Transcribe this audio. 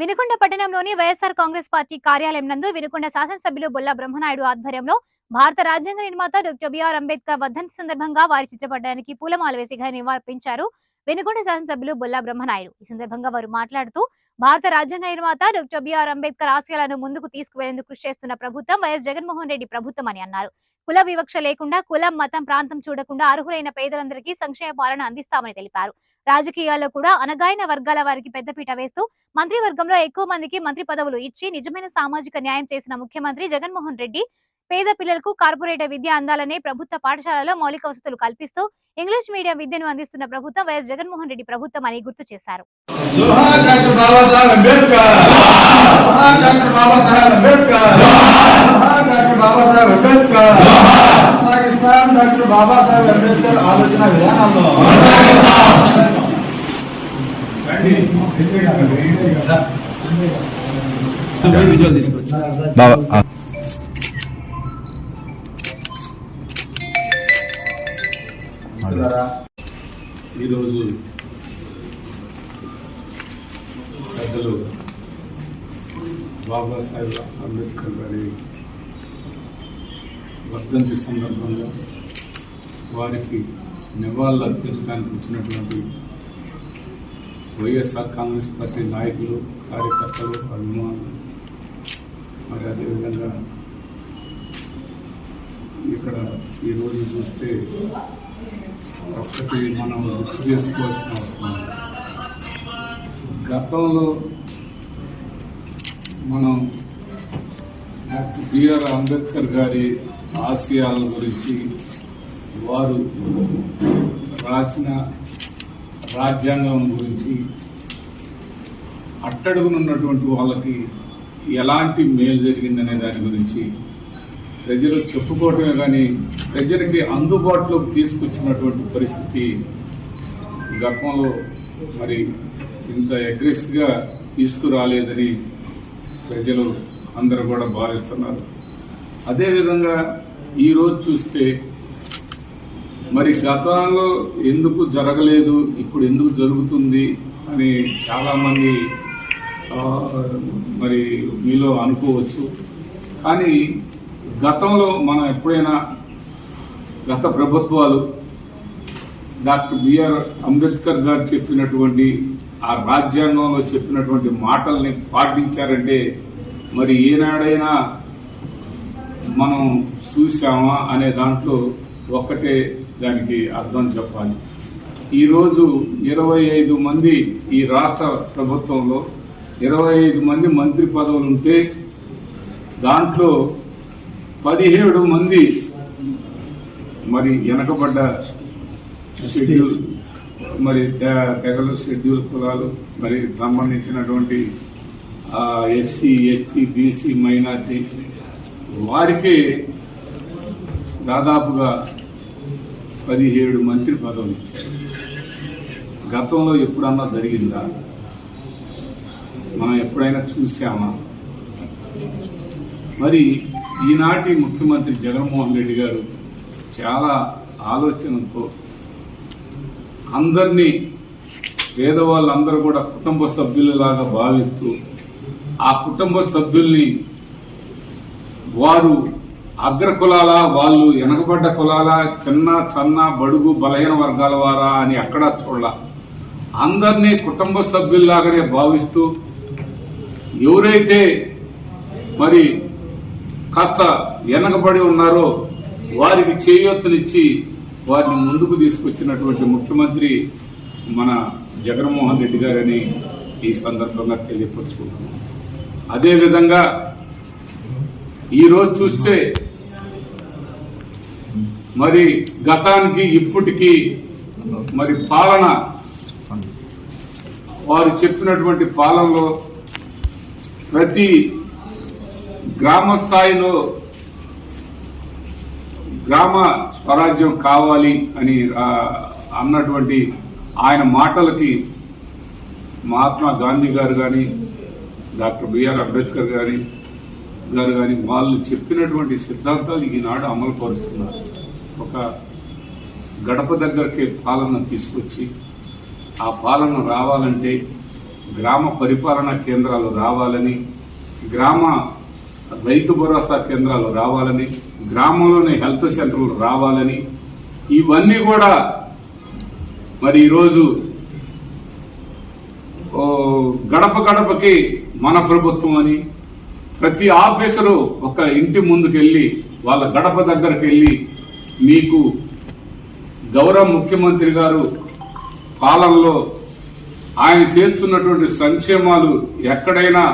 నగరంలోని వైఎస్ఆర్ కాంగ్రెస్ పార్టీ కార్యాలయం నందు వినుకొండ శాసనసభ్యులు బొల్ల బ్రహ్మనాయుడు ఆధ్వర్యంలో భారత రాజ్యాంగ నిర్మాత డాక్టర్ బిఆర్ అంబేద్కర్ వర్ధంతి సందర్భంగా వారి చిత్రపటానికి పూలమాల వేసి ఘన నివాళులర్పించారు వెనుకొండ శాసనసభ్యులు బొల్ల బ్రహ్మనాయుడు. ఈ సందర్భంగా వారు మాట్లాడుతూ భారత రాజ్యాంగ నిర్మాత డాక్టర్ బిఆర్ అంబేద్కర్ ఆశయాలను ముందుకు తీసుకువెళ్ళేందుకు కృషి చేస్తున్న ప్రభుత్వం వైఎస్ జగన్మోహన్ రెడ్డి ప్రభుత్వం అని అన్నారు. కుల వివక్ష లేకుండా కులం మతం ప్రాంతం చూడకుండా అర్హులైన పేదలందరికీ సంక్షేమ పాలన అందిస్తామని తెలిపారు. రాజకీయాల్లో కూడా అనగాయన వర్గాల వారికి పెద్దపీట వేస్తూ మంత్రివర్గంలో ఎక్కువ మందికి మంత్రి పదవులు ఇచ్చి నిజమైన సామాజిక న్యాయం చేసిన ముఖ్యమంత్రి జగన్మోహన్ రెడ్డి పేద పిల్లలకు కార్పొరేటర్ విద్య అందాలనే ప్రభుత్వ పాఠశాలలో మౌలిక వసతులు కల్పిస్తూ ఇంగ్లీష్ మీడియం విద్యను అందిస్తున్న ప్రభుత్వం వైఎస్ జగన్మోహన్ రెడ్డి ప్రభుత్వం అని గుర్తు చేశారు. బాబాసాహెబ్ అంబేద్కర్. జోహార్ డాక్టర్ బాబాసాహెబ్ అంబేద్కర్ జోహార్ డాక్టర్ బాబాసాహెబ్ అంబేద్కర్ కొనసాగిస్తాం డాక్టర్ బాబాసాహెబ్ అంబేద్కర్ ఆలోచన విధానంలో బాబా ఆ. ఈరోజు పెద్దలు బాబాసాహెబ్ అంబేద్కర్ గారి వర్ధంతి సందర్భంగా వారికి నివాళులు అర్పించడానికి వచ్చినటువంటి వైఎస్ఆర్ కాంగ్రెస్ పార్టీ నాయకులు కార్యకర్తలు అభిమానులు మరి అదేవిధంగా ఇక్కడ ఈరోజు చూస్తే ఒక్కటి మనం గుర్తు చేసుకోవాల్సిన అవసరం గతంలో మనం డాక్టర్ బిఆర్ అంబేద్కర్ గారి ఆశయాల గురించి వారు రాసిన రాజ్యాంగం గురించి అట్టడుగునున్నటువంటి వాళ్ళకి ఎలాంటి మేలు జరిగిందనే దాని గురించి ప్రజలు చెప్పుకోవటమే కానీ ప్రజలకి అందుబాటులోకి తీసుకొచ్చినటువంటి పరిస్థితి గతంలో మరి ఇంత అగ్రెసివ్గా తీసుకురాలేదని ప్రజలు అందరూ కూడా భావిస్తున్నారు. అదేవిధంగా ఈరోజు చూస్తే మరి గతంలో ఎందుకు జరగలేదు ఇప్పుడు ఎందుకు జరుగుతుంది అని చాలామంది మరి మీలో అనుకోవచ్చు. కానీ గతంలో మనం ఎప్పుడైనా గత ప్రభుత్వాలు డాక్టర్ బిఆర్ అంబేద్కర్ గారు చెప్పినటువంటి ఆ రాజ్యాంగంలో చెప్పినటువంటి మాటల్ని పాటించారంటే మరి ఏనాడైనా మనం చూసామా అనే దాంట్లో ఒక్కటే దానికి అర్థం చెప్పాలి. ఈరోజు ఇరవై ఐదు మంది ఈ రాష్ట్ర ప్రభుత్వంలో ఇరవై ఐదు మంది మంత్రి పదవులు ఉంటే దాంట్లో పదిహేడు మంది మరి వెనకబడ్డ షెడ్యూల్ మరి తె- తెగలు షెడ్యూల్ కులాలు మరి సంబంధించినటువంటి ఎస్సీ ఎస్టీ బీసీ మైనార్టీ వారికి దాదాపుగా పదిహేడు మంత్రి పదవులు ఇచ్చారు. గతంలో ఎప్పుడన్నా జరిగిందా? మనం ఎప్పుడైనా చూసామా మరి ఈనాటి ముఖ్యమంత్రి జగన్మోహన్ రెడ్డి గారు చాలా ఆలోచనతో అందరినీ పేదవాళ్ళందరూ కూడా కుటుంబ సభ్యులలాగా భావిస్తూ ఆ కుటుంబ సభ్యుల్ని వారు అగ్రకులాల వాళ్ళు వెనకబడ్డ కులాల చిన్న చన్న బడుగు బలహీన వర్గాల వారా అని ఎక్కడా చూడాల. అందరినీ కుటుంబ సభ్యుల్లాగానే భావిస్తూ ఎవరైతే మరి కాస్త వెనకబడి ఉన్నారో వారికి చేయూతనిచ్చి వారిని ముందుకు తీసుకొచ్చినటువంటి ముఖ్యమంత్రి మన జగన్మోహన్ రెడ్డి గారని ఈ సందర్భంగా తెలియపరుచుకుంటున్నాం. అదేవిధంగా ఈరోజు చూస్తే మరి గతానికి ఇప్పటికీ మరి పాలన వారు చెప్పినటువంటి పాలనలో ప్రతి గ్రామ స్థాయిలో గ్రామ స్వరాజ్యం కావాలి అని అన్నటువంటి ఆయన మాటలకి మహాత్మా గాంధీ గారు కానీ డాక్టర్ బిఆర్ అంబేద్కర్ కానీ గారు కానీ వాళ్ళు చెప్పినటువంటి సిద్ధాంతాలు ఈనాడు అమలు పరుస్తున్నారు. ఒక గడప దగ్గరకే పాలన తీసుకొచ్చి ఆ పాలన రావాలంటే గ్రామ పరిపాలనా కేంద్రాలు రావాలని గ్రామ రైతు భరోసా కేంద్రాలు రావాలని గ్రామంలోని హెల్త్ సెంటర్లు రావాలని ఇవన్నీ కూడా మరి ఈరోజు గడప గడపకి మన ప్రభుత్వం అని ప్రతి ఆఫీసరు ఒక ఇంటి ముందుకెళ్ళి వాళ్ళ గడప దగ్గరకు వెళ్ళి మీకు గౌరవ ముఖ్యమంత్రి గారు పాలనలో ఆయన చేస్తున్నటువంటి సంక్షేమాలు ఎక్కడైనా